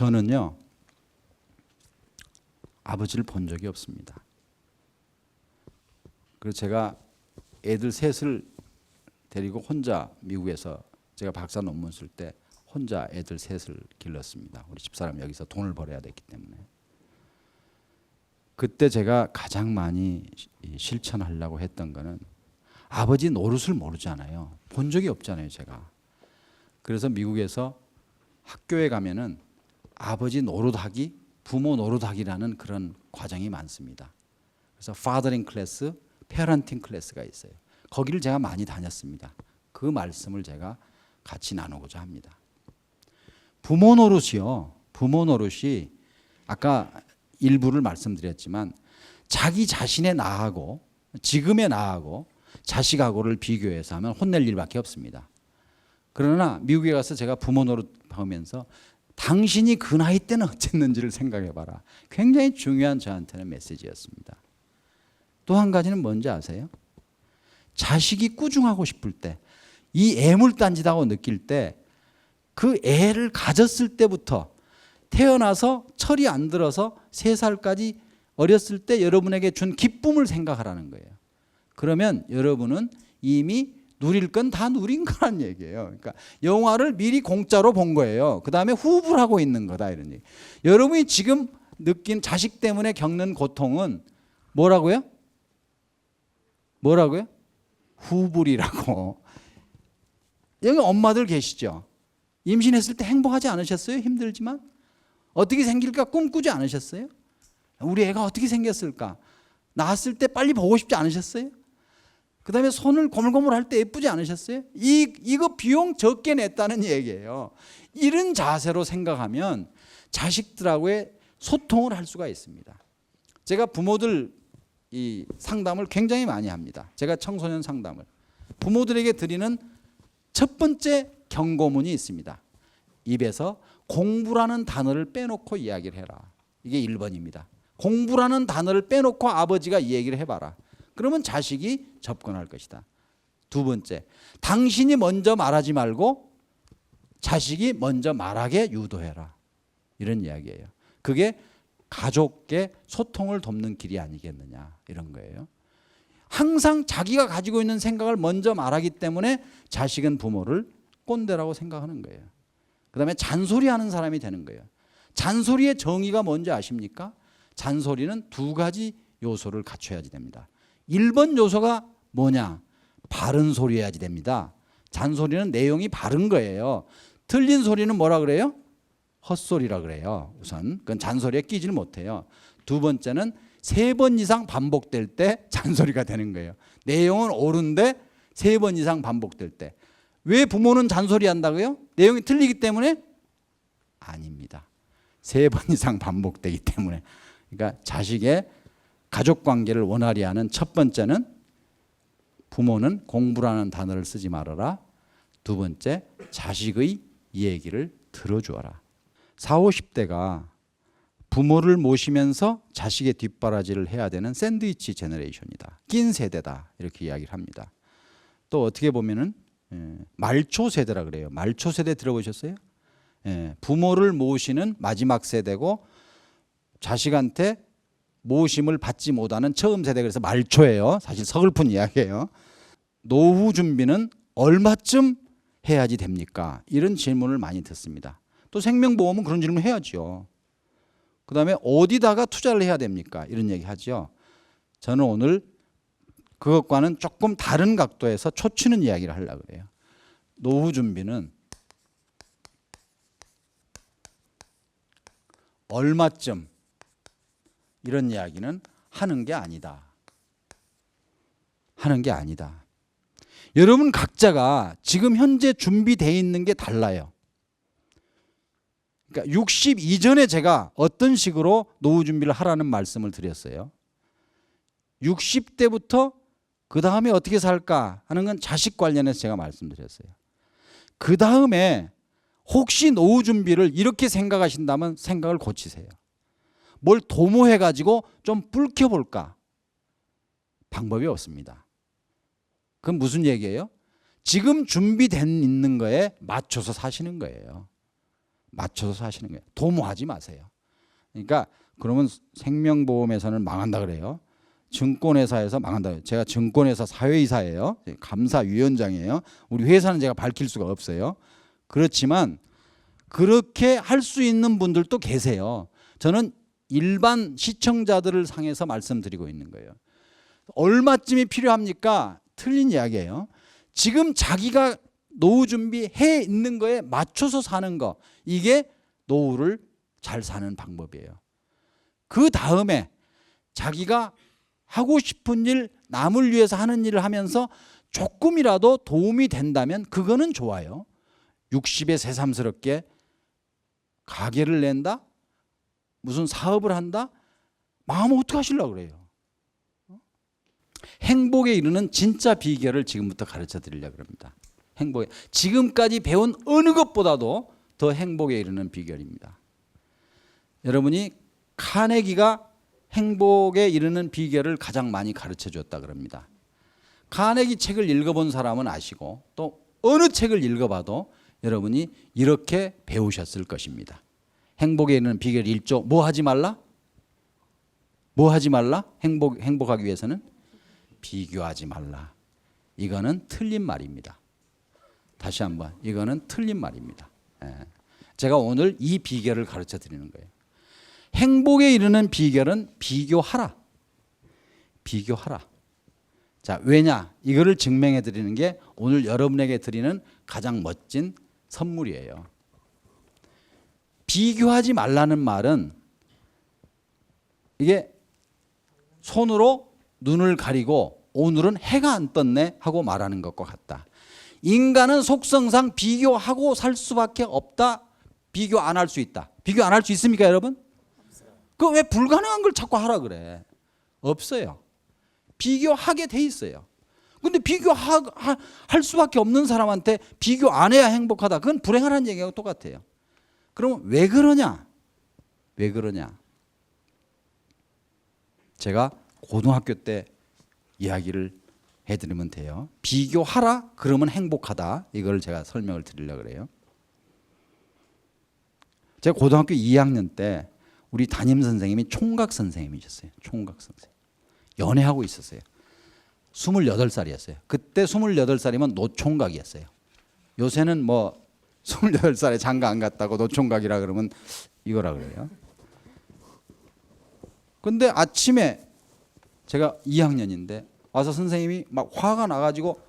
저는요 아버지를 본 적이 없습니다. 그래서 제가 애들 셋을 데리고 혼자 미국에서 제가 박사 논문 쓸 때 혼자 애들 셋을 길렀습니다. 우리 집사람 여기서 돈을 벌어야 됐기 때문에. 그때 제가 가장 많이 실천하려고 했던 거는 아버지 노릇을 모르잖아요. 본 적이 없잖아요, 제가. 그래서 미국에서 학교에 가면은 아버지 노릇하기, 부모 노릇하기라는 그런 과정이 많습니다. 그래서 파더링 클래스, 페어런팅 클래스가 있어요. 거기를 제가 많이 다녔습니다. 그 말씀을 제가 같이 나누고자 합니다. 부모 노릇이요. 부모 노릇이 아까 일부를 말씀드렸지만 자기 자신의 나하고 지금의 나하고 자식하고를 비교해서 하면 혼낼 일밖에 없습니다. 그러나 미국에 가서 제가 부모 노릇 하면서 당신이 그 나이 때는 어땠는지를 생각해 봐라. 굉장히 중요한 저한테는 메시지였습니다. 또 한 가지는 뭔지 아세요? 자식이 꾸중하고 싶을 때, 이 애물단지다고 느낄 때, 그 애를 가졌을 때부터 태어나서 철이 안 들어서 세 살까지 어렸을 때 여러분에게 준 기쁨을 생각하라는 거예요. 그러면 여러분은 이미 누릴 건 다 누린 거란 얘기예요. 그러니까 영화를 미리 공짜로 본 거예요. 그 다음에 후불 하고 있는 거다 이런 얘기. 여러분이 지금 느낀 자식 때문에 겪는 고통은 뭐라고요? 뭐라고요? 후불이라고. 여기 엄마들 계시죠? 임신했을 때 행복하지 않으셨어요? 힘들지만 어떻게 생길까 꿈꾸지 않으셨어요? 우리 애가 어떻게 생겼을까? 낳았을 때 빨리 보고 싶지 않으셨어요? 그 다음에 손을 고물고물 할 때 예쁘지 않으셨어요? 이, 이거 비용 적게 냈다는 얘기예요. 이런 자세로 생각하면 자식들하고의 소통을 할 수가 있습니다. 제가 부모들 이 상담을 굉장히 많이 합니다. 제가 청소년 상담을. 부모들에게 드리는 첫 번째 경고문이 있습니다. 입에서 공부라는 단어를 빼놓고 이야기를 해라. 이게 1번입니다. 공부라는 단어를 빼놓고 아버지가 이 얘기를 해봐라. 그러면 자식이 접근할 것이다. 두 번째, 당신이 먼저 말하지 말고 자식이 먼저 말하게 유도해라. 이런 이야기예요. 그게 가족의 소통을 돕는 길이 아니겠느냐 이런 거예요. 항상 자기가 가지고 있는 생각을 먼저 말하기 때문에 자식은 부모를 꼰대라고 생각하는 거예요. 그다음에 잔소리하는 사람이 되는 거예요. 잔소리의 정의가 뭔지 아십니까? 잔소리는 두 가지 요소를 갖춰야지 됩니다. 1번 요소가 뭐냐? 바른 소리 해야지 됩니다. 잔소리는 내용이 바른 거예요. 틀린 소리는 뭐라 그래요? 헛소리라 그래요. 우선 그건 잔소리에 끼지를 못해요. 두 번째는 세 번 이상 반복될 때 잔소리가 되는 거예요. 내용은 옳은데 세 번 이상 반복될 때. 왜 부모는 잔소리 한다고요? 내용이 틀리기 때문에? 아닙니다. 세 번 이상 반복되기 때문에. 그러니까 자식의 가족 관계를 원활히 하는 첫 번째는 부모는 공부라는 단어를 쓰지 말아라. 두 번째, 자식의 얘기를 들어주어라. 4, 50대가 부모를 모시면서 자식의 뒷바라지를 해야 되는 샌드위치 제너레이션이다. 낀 세대다. 이렇게 이야기를 합니다. 또 어떻게 보면은 예, 말초 세대라 그래요. 말초 세대 들어보셨어요? 예, 부모를 모시는 마지막 세대고 자식한테 모심을 받지 못하는 처음 세대 그래서 말초예요. 사실 서글픈 이야기예요. 노후 준비는 얼마쯤 해야지 됩니까? 이런 질문을 많이 듣습니다. 또 생명보험은 그런 질문 해야죠. 그 다음에 어디다가 투자를 해야 됩니까? 이런 얘기 하죠. 저는 오늘 그것과는 조금 다른 각도에서 초치는 이야기를 하려고 그래요. 노후 준비는 얼마쯤 이런 이야기는 하는 게 아니다. 하는 게 아니다. 여러분 각자가 지금 현재 준비되어 있는 게 달라요. 그러니까 60 이전에 제가 어떤 식으로 노후 준비를 하라는 말씀을 드렸어요. 60대부터 그 다음에 어떻게 살까 하는 건 자식 관련해서 제가 말씀드렸어요. 그 다음에 혹시 노후 준비를 이렇게 생각하신다면 생각을 고치세요. 뭘 도모해 가지고 좀 불켜 볼까? 방법이 없습니다. 그건 무슨 얘기예요? 지금 준비된 있는 거에 맞춰서 사시는 거예요. 맞춰서 사시는 거예요. 도모하지 마세요. 그러니까 그러면 생명보험회사는 망한다 그래요. 증권회사에서 망한다. 제가 증권회사 사회이사예요. 감사위원장이에요. 우리 회사는 제가 밝힐 수가 없어요. 그렇지만 그렇게 할 수 있는 분들도 계세요. 저는 일반 시청자들을 상해서 말씀드리고 있는 거예요. 얼마쯤이 필요합니까? 틀린 이야기예요. 지금 자기가 노후 준비해 있는 거에 맞춰서 사는 거 이게 노후를 잘 사는 방법이에요. 그 다음에 자기가 하고 싶은 일, 남을 위해서 하는 일을 하면서 조금이라도 도움이 된다면 그거는 좋아요. 60에 새삼스럽게 가게를 낸다? 무슨 사업을 한다? 마음 어떻게 하시려고 그래요? 행복에 이르는 진짜 비결을 지금부터 가르쳐 드리려고 합니다. 행복에 지금까지 배운 어느 것보다도 더 행복에 이르는 비결입니다. 여러분이 카네기가 행복에 이르는 비결을 가장 많이 가르쳐 줬다 그럽니다. 카네기 책을 읽어본 사람은 아시고 또 어느 책을 읽어봐도 여러분이 이렇게 배우셨을 것입니다. 행복에 이르는 비결 1조 뭐 하지 말라? 뭐 하지 말라? 행복 행복하기 위해서는 비교하지 말라. 이거는 틀린 말입니다. 다시 한번 이거는 틀린 말입니다. 예. 제가 오늘 이 비결을 가르쳐 드리는 거예요. 행복에 이르는 비결은 비교하라. 비교하라. 자, 왜냐? 이거를 증명해 드리는 게 오늘 여러분에게 드리는 가장 멋진 선물이에요. 비교하지 말라는 말은 이게 손으로 눈을 가리고 오늘은 해가 안 떴네 하고 말하는 것과 같다. 인간은 속성상 비교하고 살 수밖에 없다. 비교 안 할 수 있다. 비교 안 할 수 있습니까, 여러분? 그 왜 불가능한 걸 자꾸 하라 그래? 없어요. 비교하게 돼 있어요. 근데 비교할 수밖에 없는 사람한테 비교 안 해야 행복하다. 그건 불행하다는 얘기하고 똑같아요. 그러면 왜 그러냐? 왜 그러냐? 제가 고등학교 때 이야기를 해드리면 돼요. 비교하라 그러면 행복하다. 이걸 제가 설명을 드리려고 그래요. 제가 고등학교 2학년 때 우리 담임 선생님이 총각 선생님이셨어요. 총각 선생. 연애하고 있었어요. 28살이었어요. 그때 28살이면 노총각이었어요. 요새는 뭐 28살에 장가 안 갔다고 노총각이라 그러면 이거라 그래요. 근데 아침에 제가 2학년인데 와서 선생님이 막 화가 나가지고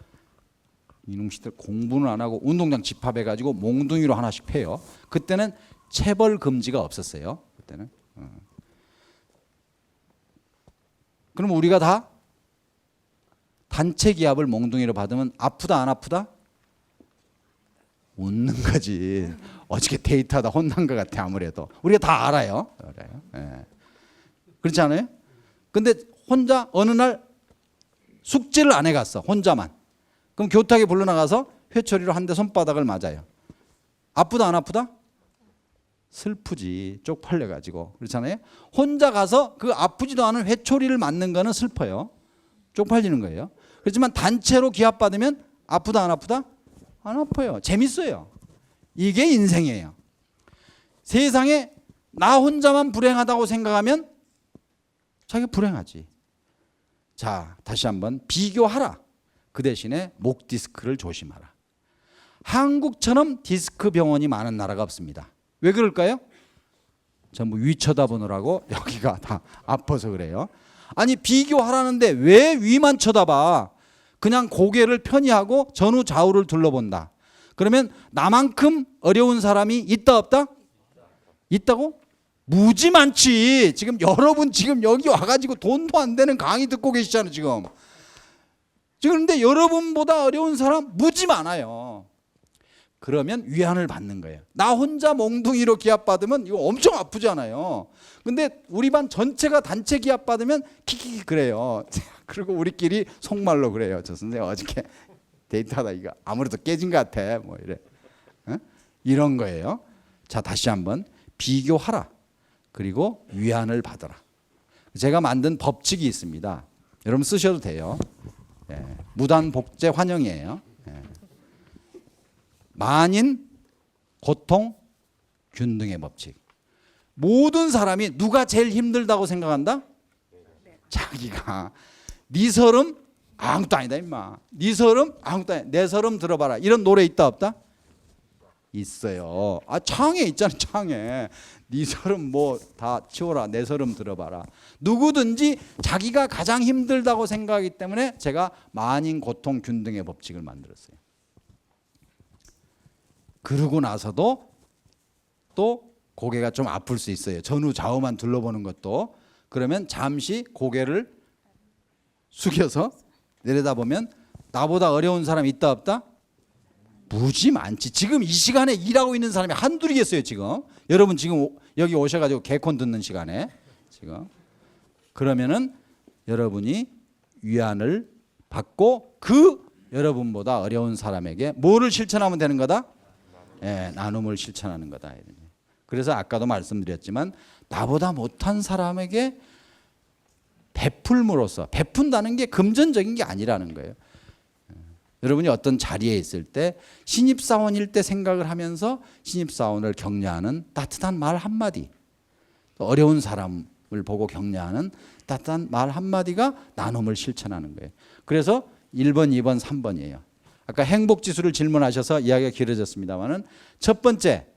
이놈 시들 공부는 안 하고 운동장 집합해 가지고 몽둥이로 하나씩 패요. 그때는 체벌 금지가 없었어요. 그때는. 어. 그럼 우리가 다 단체 기합을 몽둥이로 받으면 아프다 안 아프다? 웃는 거지. 어저께 데이트하다 혼난 것 같아 아무래도. 우리가 다 알아요. 알아요. 예. 그렇지 않아요? 근데 혼자 어느 날 숙제를 안 해갔어. 혼자만. 그럼 교탁에 불러나가서 회초리로 한 대 손바닥을 맞아요. 아프다 안 아프다? 슬프지. 쪽팔려 가지고. 그렇잖아요? 혼자 가서 그 아프지도 않은 회초리를 맞는 거는 슬퍼요. 쪽팔리는 거예요. 그렇지만 단체로 기합 받으면 아프다 안 아프다? 안 아파요. 재밌어요. 이게 인생이에요. 세상에 나 혼자만 불행하다고 생각하면 자기가 불행하지. 자, 다시 한번 비교하라. 그 대신에 목 디스크를 조심하라. 한국처럼 디스크 병원이 많은 나라가 없습니다. 왜 그럴까요? 전부 위 쳐다보느라고 여기가 다 아파서 그래요. 아니 비교하라는데 왜 위만 쳐다봐? 그냥 고개를 편히 하고 전후 좌우를 둘러본다. 그러면 나만큼 어려운 사람이 있다 없다? 있다고? 무지 많지. 지금 여러분 지금 여기 와가지고 돈도 안 되는 강의 듣고 계시잖아요 지금. 지금 근데 여러분보다 어려운 사람 무지 많아요. 그러면 위안을 받는 거예요. 나 혼자 몽둥이로 기합 받으면 이거 엄청 아프잖아요. 근데 우리 반 전체가 단체 기합 받으면 키키키 그래요. 그리고 우리끼리 속말로 그래요. 저 선생님 어저께 데이트하다 이거 아무래도 깨진 것 같아. 뭐 이래. 어? 이런 거예요. 자 다시 한번 비교하라. 그리고 위안을 받아라. 제가 만든 법칙이 있습니다. 여러분 쓰셔도 돼요. 예, 무단 복제 환영이에요. 예. 만인 고통 균등의 법칙. 모든 사람이 누가 제일 힘들다고 생각한다? 자기가 네 서름 아무것도 아니다 임마. 네 서름 아무것도 아니다. 내 서름 들어봐라. 이런 노래 있다 없다? 있어요. 아 창에 있잖아 창에. 네 서름 뭐 다 치워라. 내 서름 들어봐라. 누구든지 자기가 가장 힘들다고 생각하기 때문에 제가 만인 고통 균등의 법칙을 만들었어요. 그러고 나서도 또 고개가 좀 아플 수 있어요. 전후 좌우만 둘러보는 것도 그러면 잠시 고개를 숙여서 내려다보면 나보다 어려운 사람 있다 없다? 무지 많지. 지금 이 시간에 일하고 있는 사람이 한둘이겠어요, 지금. 여러분 지금 오- 여기 오셔 가지고 개콘 듣는 시간에 지금. 그러면은 여러분이 위안을 받고 그 여러분보다 어려운 사람에게 뭐를 실천하면 되는 거다? 예, 나눔을 실천하는 거다. 그래서 아까도 말씀드렸지만 나보다 못한 사람에게 베풀므로써 베푼다는 게 금전적인 게 아니라는 거예요. 예. 여러분이 어떤 자리에 있을 때 신입사원일 때 생각을 하면서 신입사원을 격려하는 따뜻한 말 한마디 또 어려운 사람을 보고 격려하는 따뜻한 말 한마디가 나눔을 실천하는 거예요. 그래서 1번, 2번, 3번이에요. 아까 행복 지수를 질문하셔서 이야기가 길어졌습니다만은 첫 번째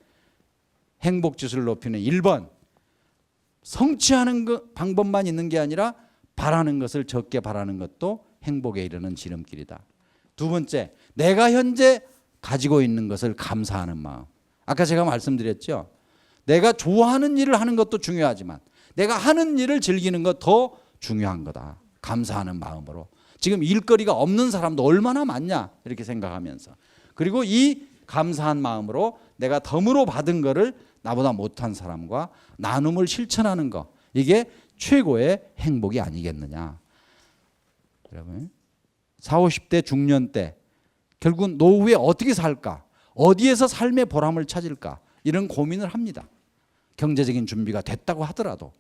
행복 지수를 높이는 1번 성취하는 그 방법만 있는 게 아니라 바라는 것을 적게 바라는 것도 행복에 이르는 지름길이다. 두 번째, 내가 현재 가지고 있는 것을 감사하는 마음. 아까 제가 말씀드렸죠. 내가 좋아하는 일을 하는 것도 중요하지만 내가 하는 일을 즐기는 것 더 중요한 거다. 감사하는 마음으로. 지금 일거리가 없는 사람도 얼마나 많냐 이렇게 생각하면서 그리고 이 감사한 마음으로 내가 덤으로 받은 거를 나보다 못한 사람과 나눔을 실천하는 거 이게 최고의 행복이 아니겠느냐. 여러분 4, 50대 중년 때 결국 노후에 어떻게 살까? 어디에서 삶의 보람을 찾을까? 이런 고민을 합니다. 경제적인 준비가 됐다고 하더라도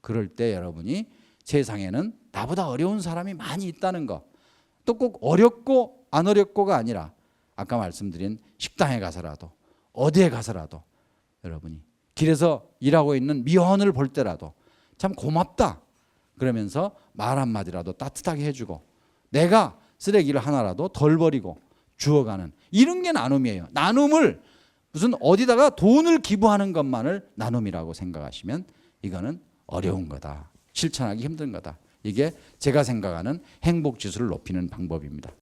그럴 때 여러분이 세상에는 나보다 어려운 사람이 많이 있다는 거. 또꼭 어렵고 안 어렵고가 아니라 아까 말씀드린 식당에 가서라도 어디에 가서라도 여러분이 길에서 일하고 있는 미혼을 볼 때라도 참 고맙다. 그러면서 말 한마디라도 따뜻하게 해주고 내가 쓰레기를 하나라도 덜 버리고 주어가는 이런 게 나눔이에요. 나눔을 무슨 어디다가 돈을 기부하는 것만을 나눔이라고 생각하시면 이거는 어려운 거다. 실천하기 힘든 거다. 이게 제가 생각하는 행복 지수를 높이는 방법입니다.